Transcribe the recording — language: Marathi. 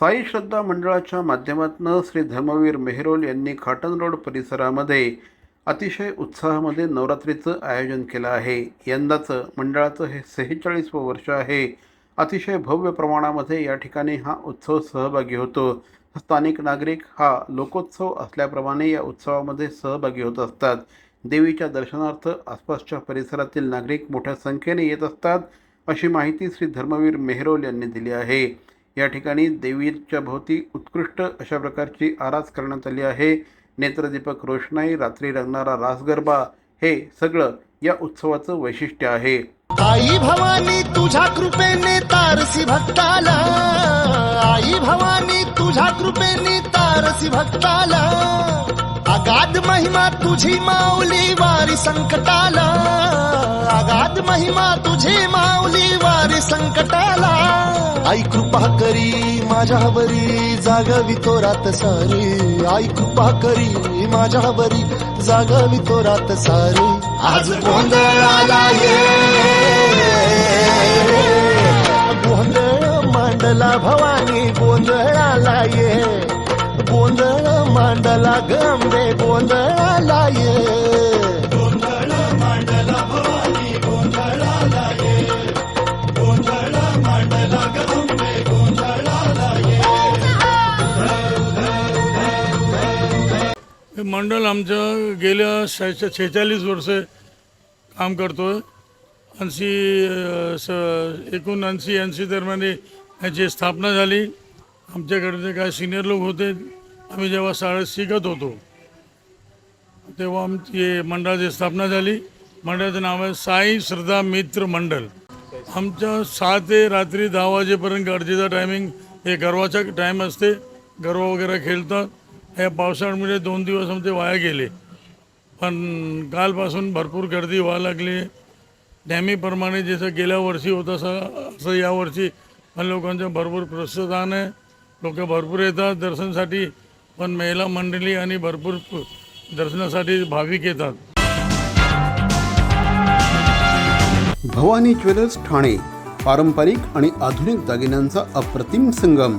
साई श्रद्धा मंडळाच्या माध्यमातून श्री धर्मवीर मेहरोल यांनी खाटन रोड परिसरामध्ये अतिशय उत्साहामध्ये नवरात्रीचं आयोजन केलं आहे. यंदाचं मंडळाचं हे सेहेचाळीसवं वर्ष आहे. अतिशय भव्य प्रमाणामध्ये या ठिकाणी हा उत्सव सहभागी होतो. स्थानिक नागरिक हा लोकोत्सव असल्याप्रमाणे या उत्सवामध्ये सहभागी होत असतात. देवीच्या दर्शनार्थ आसपासच्या परिसरातील नागरिक मोठ्या संख्येने येत असतात अशी माहिती श्री धर्मवीर मेहरोल यांनी दिली आहे. या ठिकाणी देवीच्या भोवती उत्कृष्ट अशा प्रकारची आरास करण्यात आली आहे. नेत्रदीपक रोषणाई रात्री रंगणारा रासगरबा हे सगळं या उत्सवाचं वैशिष्ट्य आहे. आई भवानी तुझ्या कृपेने तारसी भक्ताला. आई भवानी तुझ्या कृपेने तारसी भक्ताला. अगाध महिमा तुझी माऊली वारी संकटाला. अगाध महिमा तुझी माऊली वारी संकटाला. आई कृपा करी माझ्यावरी जागावी तो रात सारी. आई कृपा करी माझ्यावरी जागावी तो रात सारी. आज गोंधळाला ये. गोंधळ मांडला भवानी गोंधळाला ये. गोंधळ मांडला गंबे गोंधळाला ये. हे मंडळ आमचं गेल्या शे शेहेचाळीस वर्ष काम करतो आहे ऐंशी स एकोणऐंशी ऐंशी दरम्यान याची स्थापना झाली. आमच्याकडचे काय सिनियर लोक होते. आम्ही जेव्हा शाळेत शिकत होतो तेव्हा आमची हे मंडळाची स्थापना झाली. मंडळाचं नाव आहे साई श्रद्धा मित्र मंडळ आमच्या सहा ते रात्री दहा वाजेपर्यंत गरजेचा टायमिंग हे गरवाचा टाईम असते. गरवा वगैरे खेळतात. या पावसाळ्यामुळे दोन दिवस आमचे वाया गेले. पण कालपासून भरपूर गर्दी व्हायला लागली. नेहमीप्रमाणे जसं गेल्या वर्षी होतं असं असं यावर्षी पण लोकांचं भरपूर प्रोत्साहन आहे. लोक भरपूर येतात दर्शनासाठी पण महिला मंडळी आणि भरपूर दर्शनासाठी भाविक येतात. भवानी ज्वेलर्स ठाणे पारंपरिक आणि आधुनिक दागिन्यांचा अप्रतिम संगम.